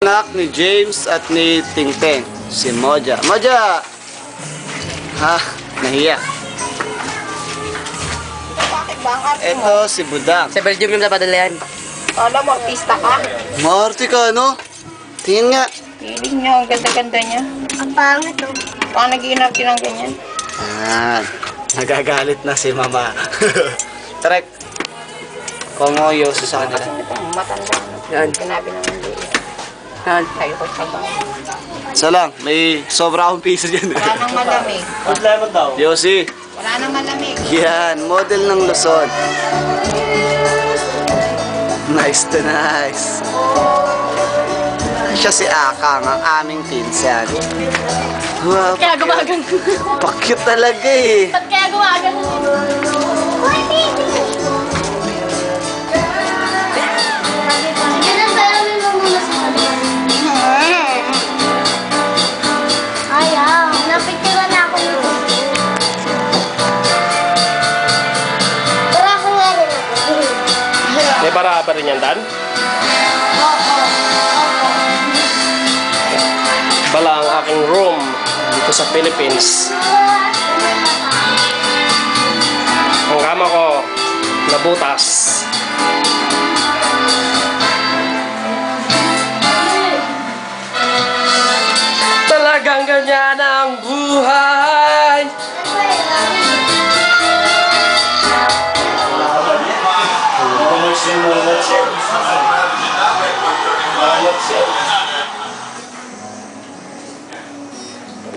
Anak ni James at ni Tingteng, si Moja. Moja! Ha? Nahiya. Ito si Budang. Sa Belgium yung napadala yan. Alam mo, artista ka. Marty ka, no? Tingin nga. Piling niyo, ang ganda-ganda niya. Ang pangit oh. Baka nag-iinap din ganyan. Yan. Nagagalit na si Mama. Trek. Kongoyo sa kanila. Matanda na. Yan. Sinabi naman din. Yan. Tayo ko sa. Isa lang, may sobra akong piso dyan. Wala nang malamig. Yossi. Wala nang malamig. Yan, model ng Luzon. Nice to nice. Siya si Akang, ang aming pinsan. Wow, Kaya gumagan. pakit talaga eh. Ba't kaya gumagan? Para pa rin yan, Dan? Bala ang aking room dito sa Philippines. Ang kama ko, nabutas. Talagang ganyan ang buhay.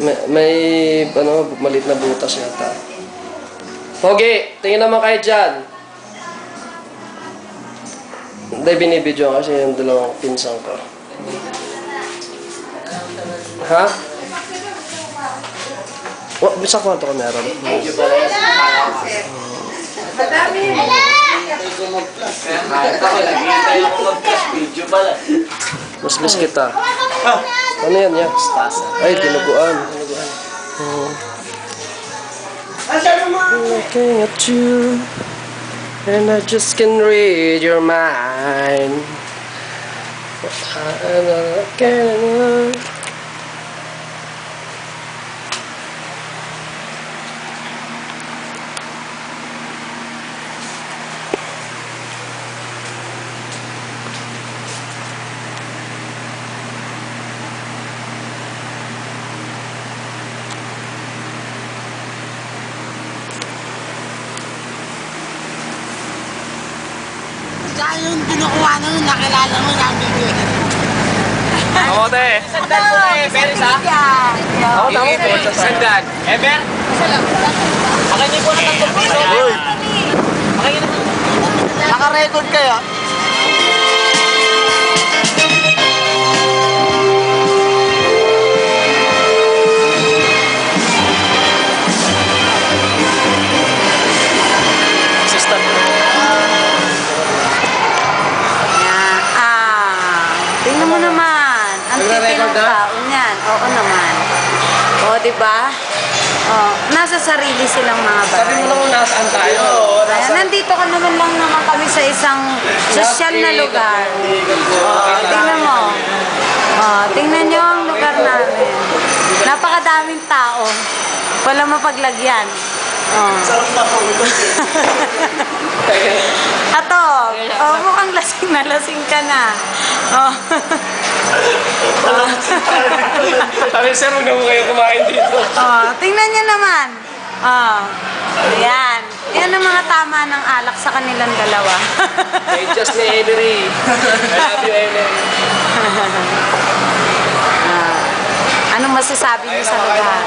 May, may ano, malit na butas yata. Pogi, tingin naman kayo dyan. Hindi, binibidyo kasi yung dalawang pinsang ko. Ha? Wa, sa kwarto ko meron. Mas miss kita. Ano yan, yan? Ay, dinuguan. Dinuguan. Oh. Looking at you And I just can read your mind And I can Saan yung kinukuha na yun, nakilala mo namin yun. Ako, te. Sandal po eh, very sa? Ako, tama. Sandan. Ever? Pakingi ko na ng computer. Uy, Naka-record kayo? Na? tao niyan. Oo naman. Oo, di ba? Oh, nasa sarili silang mga Sabi mo bahay. lang kung nasaan tayo. Ayan, nandito ka naman lang naman kami sa isang sosyal na lugar. Oh, tingnan mo. Oh, tingnan nyo ang lugar namin. Napakadaming tao. Wala mapaglagyan. Oh. Ato, oh, mukhang lasing na lasing ka na. Oh. Sir, huwag na mo kayo kumain dito. oh, tingnan nyo naman. Oh. Ayan. Yan ang mga tama ng alak sa kanilang dalawa. Hey, just ni Ellery. I love you, Ellery. Ah, anong masasabi niyo sa lugar?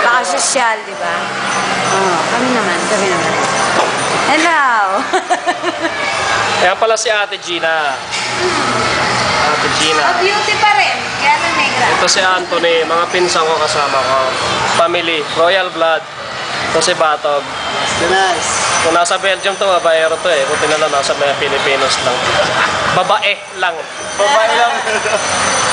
Baka sosyal, di ba? Oh, kami naman, kami naman. Hello! Ayan pala si Ate Gina. Ate Gina. Oh, beauty pa rin. Kaya lang. Ito si Anthony, mga pinsang ko kasama ko. Family, royal blood. Ito si Batog. nice. Kung nasa Belgium to, babayero to eh. Kung tinala nasa mga Pilipinos lang. Babae lang. Babae lang.